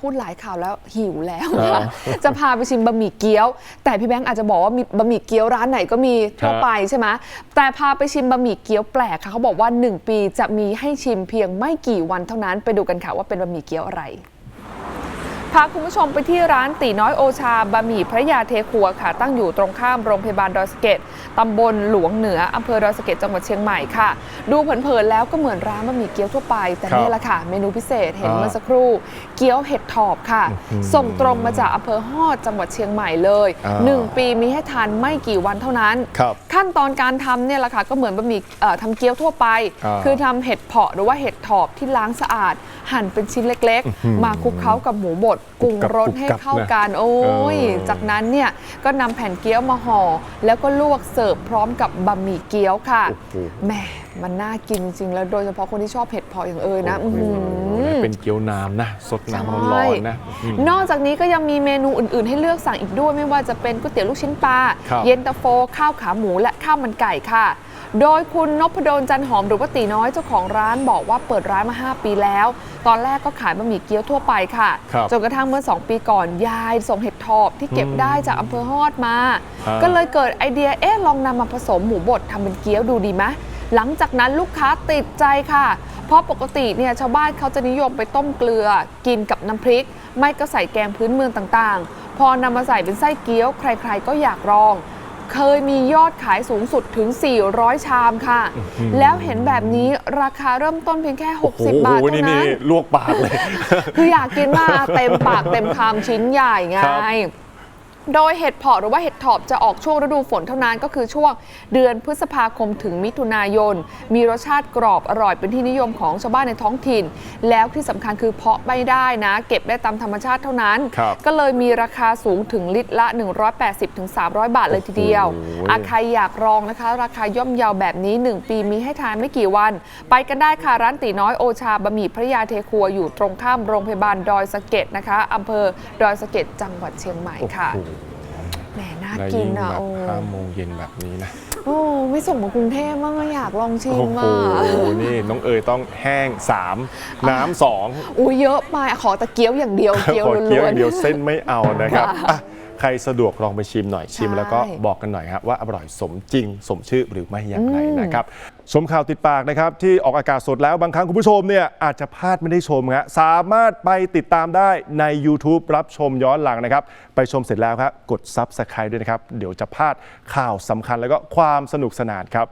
พูดหลายข่าวแล้วหิวแล้วค่ะจะพาไปชิมบะหมี่เกี๊ยว แต่พี่แบงค์อาจจะบอกว่ามีบะหมี่เกี๊ยวร้านไหนก็มีทั่วไปใช่ไหมแต่พาไปชิมบะหมี่เกี๊ยวแปลกค่ะเขาบอกว่า 1 ปีจะมีให้ชิมเพียงไม่กี่วันเท่านั้นไปดูกันค่ะว่าเป็นบะหมี่เกี๊ยวอะไรพาคุณผู้ชมไปที่ร้านตีน้อยโอชาบะหมี่พระยาเทครัวค่ะ ตั้งอยู่ตรงข้ามโรงพยาบาลดอยสะเก็ดตำบลหลวงเหนืออำเภอดอยสะเก็ดจังหวัดเชียงใหม่ค่ะ ดูเผินๆแล้วก็เหมือนร้านบะหมี่เกี๊ยวทั่วไป แต่ครับนี่แหละค่ะ เมนูพิเศษเห็นอ่าเมื่อสักครู่ เกี๊ยวเห็ดถอบค่ะ ส่งตรงมาจากอำเภอฮอดจังหวัดเชียงใหม่เลยอ่าหนึ่งปีมีให้ทานไม่กี่วันเท่านั้นครับขั้นตอนการทำเนี่ยแหละค่ะก็เหมือนบะหมี่เอ่อทำเกี๊ยวทั่วไปอ่าคือทำเห็ดเผาะหรือว่าเห็ดถอบที่ล้างสะอาด หั่นเป็นชิ้นเล็ก ๆ มาคลุกเคล้ากับหมูบดปรุงรสให้เข้ากันโอ้ยเออจากนั้นเนี่ยก็นำแผ่นเกี๊ยวมาห่อ แล้วก็ลวกเสิร์ฟพร้อมกับบะหมี่เกี๊ยวค่ะโอ้โหแหมมันน่ากินจริงๆ แล้วโดยเฉพาะคนที่ชอบเห็ดเผาะอย่างเอยนะโอ้โหอื้อหือเป็นเกี๊ยวน้ำนะสดน้ำร้ใช่อนๆนะอืมนอกจากนี้ก็ยังมีเมนูอื่นๆ ให้เลือกสั่งอีกด้วยไม่ว่าจะเป็นก๋วยเตี๋ยวลูกชิ้นปลาครับเย็นตาโฟ ข้าวขาหมูและข้าวมันไก่ค่ะโดยคุณนพดลจันหอมหรือว่าตีน้อยเจ้าของร้านบอกว่าเปิดร้านมา 5 ปีแล้ว ตอนแรกก็ขายบะหมี่เกี๊ยวทั่วไปค่ะครับจนกระทั่งเมื่อ 2 ปีก่อน ยายส่งเห็ดทอบที่เก็บได้จากอำเภอฮอดมาอ่าก็เลยเกิดไอเดียเอ๊ะลองนำมาผสมหมูบดทำเป็นเกี๊ยวดูดีไหมหลังจากนั้นลูกค้าติดใจค่ะ เพราะปกติเนี่ยชาวบ้านเขาจะนิยมไปต้มเกลือ กินกับน้ำพริก ไม่ก็ใส่แกงพื้นเมืองต่างๆ พอนำมาใส่เป็นไส้เกี๊ยว ใครๆก็อยากลอง เคยมียอดขายสูงสุดถึง 400 ชามค่ะ แล้วเห็นแบบนี้ราคาเริ่มต้นเพียงแค่ 60 บาทโอ้โหเท่านี่นั้นี่นลวกปากเลย คืออยากกินมากเต็มปากเต็มคำชิ้นใหญ่ไงครับ โดยเห็ดเผาะหรือว่าเห็ดถอบจะออกช่วงฤดูฝนเท่านั้นก็คือช่วงเดือนพฤษภาคมถึงมิถุนายน มีรสชาติกรอบอร่อยเป็นที่นิยมของชาวบ้านในท้องถิ่น แล้วที่สำคัญคือเพาะไม่ได้นะ เก็บได้ตามธรรมชาติเท่านั้นครับก็เลยมีราคาสูงถึงลิตรละ 180-300 บาทเลยทีเดียวโอ้โหอาใครอยากลองนะคะ ราคาย่อมเยาวแบบนี้ 1 ปีมีให้ทานไม่กี่วัน ไปกันได้ค่ะร้านตีน้อยโอชาบะหมี่พระยาเทครัวอยู่ตรงข้ามโรงพยาบาลดอยสะเก็ดนะคะอำเภอดอยสะเก็ดจังหวัดเชียงใหม่ค่ะโอ้โห แหมน่าแล้วกิยิ่นงอะแบบโอ้ห้าโมงเย็นแบบนี้นะ โอ้ไม่ส่งมากรุงเทพบ้างอะอยากลองชิโอ้มโหอะนี่น้องเอ๋ยต้องแห้ง 3 น้ำสองอุ้ยเยอะไปขอตะเกี๊ยวอย่างเดียวเกี๊ยวขอเกี๊ยวล้อวนย่างเดียวเส้นไม่เอานะครับค่ะอะ ใครสะดวกลองไปชิมหน่อยชิมใช่แล้วก็บอกกันหน่อยครับว่าอร่อยสมจริง สมชื่อหรือไม่อย่างไรนะครับชมข่าวติดปากนะครับที่ออกอากาศสดแล้วบางครั้งคุณผู้ชมเนี่ยอาจจะพลาดไม่ได้ชมฮะสามารถไปติดตามได้ใน YouTube รับชมย้อนหลังนะครับ ไปชมเสร็จแล้วครับกด Subscribe ด้วยนะครับ เดี๋ยวจะพลาดข่าวสำคัญแล้วก็ความสนุกสนานครับ